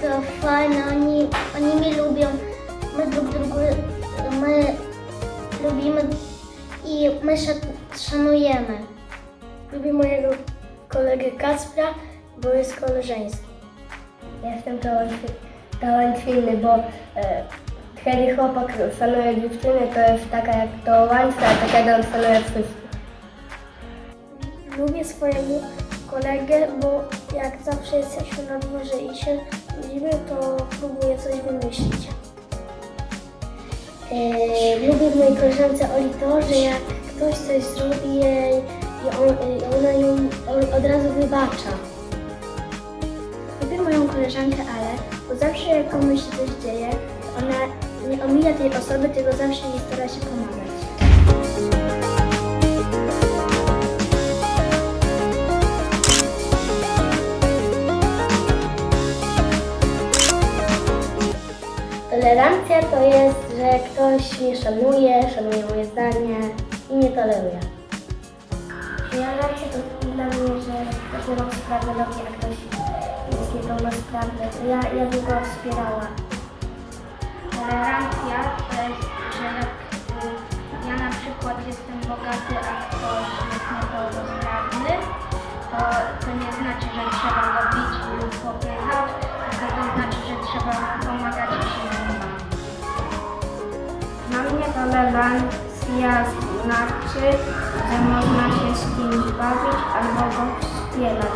to fajne, oni, oni mnie lubią, my drugi drugu, my lubimy i my się szanujemy. Lubię mojego kolegę Kacpra, bo jest koleżeński. Ja jestem talentliwy, bo e, kiedy chłopak szanuje dziewczyny, to jest taka jak to łańca, a tak kiedy on szanuje wszystkich. Lubię swojemu kolegę, bo jak zawsze jesteśmy na dworze i się widzimy, to próbuję coś wymyślić. Eee, lubię w mojej koleżance Oli to, że jak ktoś coś zrobi jej i on, ona ją od razu wybacza. Lubię moją koleżankę Ale, bo zawsze jak komuś się coś dzieje, ona nie omija tej osoby, tylko zawsze jej stara się pomagać. To jest, że ktoś mnie szanuje, szanuje moje zdanie i nie toleruje. Tolerancja to dla mnie, że ktoś niepełnosprawny robi, a ktoś jest niepełnosprawny, ja, ja bym go wspierała. Tolerancja znaczy, że można się z kimś bawić albo go wspierać.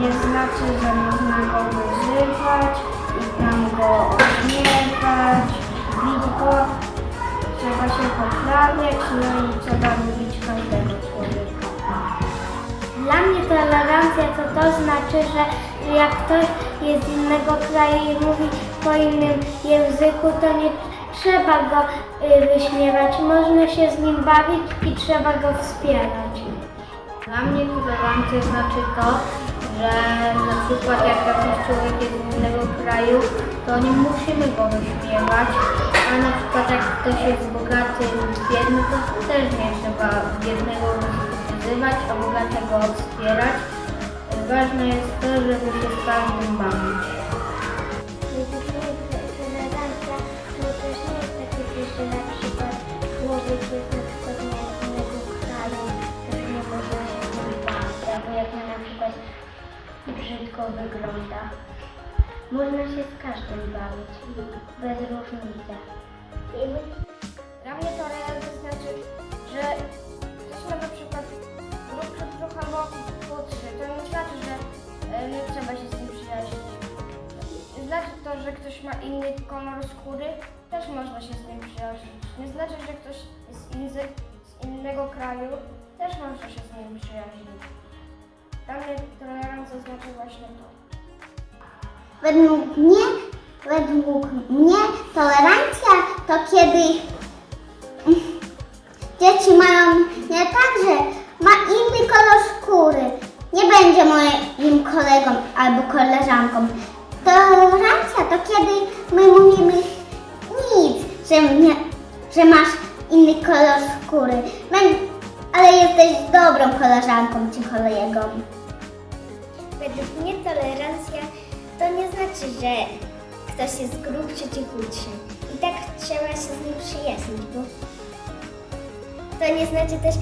Nie znaczy, że można go wyzywać i tam go odmiewać, bić go. Trzeba się poprawiać, no i trzeba lubić każdego człowieka. Dla mnie tolerancja to to znaczy, że jak ktoś jest z innego kraju i mówi po innym języku, to nie trzeba go y, wyśmiewać. Można się z nim bawić i trzeba go wspierać. Dla mnie tolerancja znaczy to, że na przykład jak jakiś człowiek jest z innego kraju, to nie musimy go wyśmiewać, a na przykład jak ktoś jest bogaty lub biedny, to też nie trzeba biednego wyzywać, a bogatego wspierać. Ważne jest to, żeby się z każdym bawić. Można się z każdym bawić, bez różnicy. Dla mnie tolerancja znaczy, że ktoś ma na przykład brzuch albo chudszy. To nie znaczy, że e, nie trzeba się z nim przyjaźnić. Znaczy to, że ktoś ma inny kolor skóry, też można się z nim przyjaźnić. Nie znaczy, że ktoś jest inny, z innego kraju, też można się z nim przyjaźnić. Dla mnie tolerancja znaczy właśnie to. Według mnie, według mnie tolerancja to kiedy dzieci mają nie tak, że ma inny kolor skóry. Nie będzie moim kolegą albo koleżanką. Tolerancja to kiedy my mówimy nic, że, nie, że masz inny kolor skóry. Ale jesteś dobrą koleżanką czy kolegą. Według mnie tolerancja to nie znaczy, że ktoś jest grubszy czy chudszy. I tak trzeba się z nim przyjaźnić, bo to nie znaczy też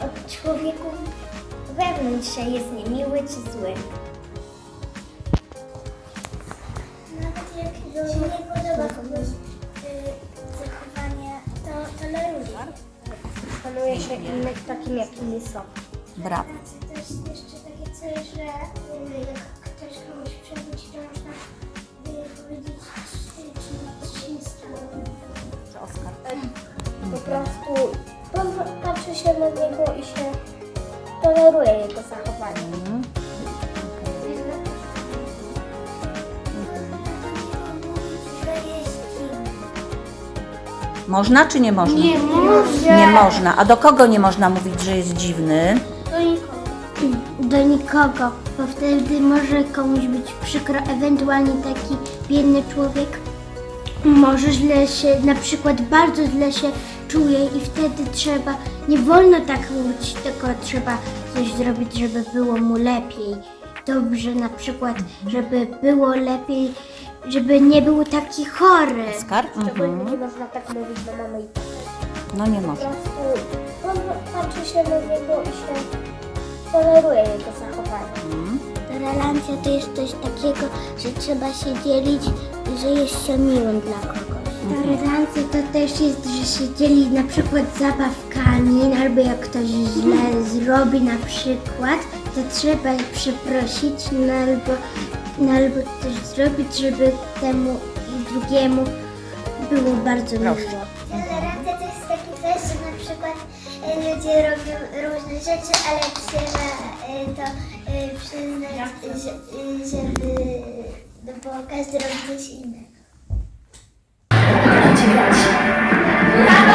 od człowieku wewnątrz, że jest niemiły czy zły. Nawet jak się nie podoba komuś y, zachowanie, to toleruje. Szanuje się innych takim, jakimi są. Brawo. To jest jeszcze takie coś, że prostu patrzy się na niego i się toleruje jego zachowanie. Mhm. Można czy nie można? Nie może. Nie można. A do kogo nie można mówić, że jest dziwny? Do nikogo. do nikogo, bo wtedy może komuś być przykro, ewentualnie taki biedny człowiek może źle się, na przykład bardzo źle się czuje i wtedy trzeba, nie wolno tak mówić, tylko trzeba coś zrobić, żeby było mu lepiej. Dobrze na przykład, żeby było lepiej, żeby nie był taki chory. Oskar? Szczególnie Mhm. nie można tak mówić do mamy i taty. No nie Po można. prostu patrzy się na niego i się toleruje jego zachowanie. Mhm. Tolerancja to jest coś takiego, że trzeba się dzielić, że jest się miłym dla kogoś. Tolerancja to też jest, że się dzieli na przykład zabawkami, albo jak ktoś źle zrobi na przykład, to trzeba przeprosić, no albo, no albo coś zrobić, żeby temu i drugiemu było bardzo miło. Tolerancja to jest taki też, że na przykład e, ludzie robią różne rzeczy, ale trzeba e, to e, przyznać, że, żeby, no bo każdy robi coś innego. Yeah.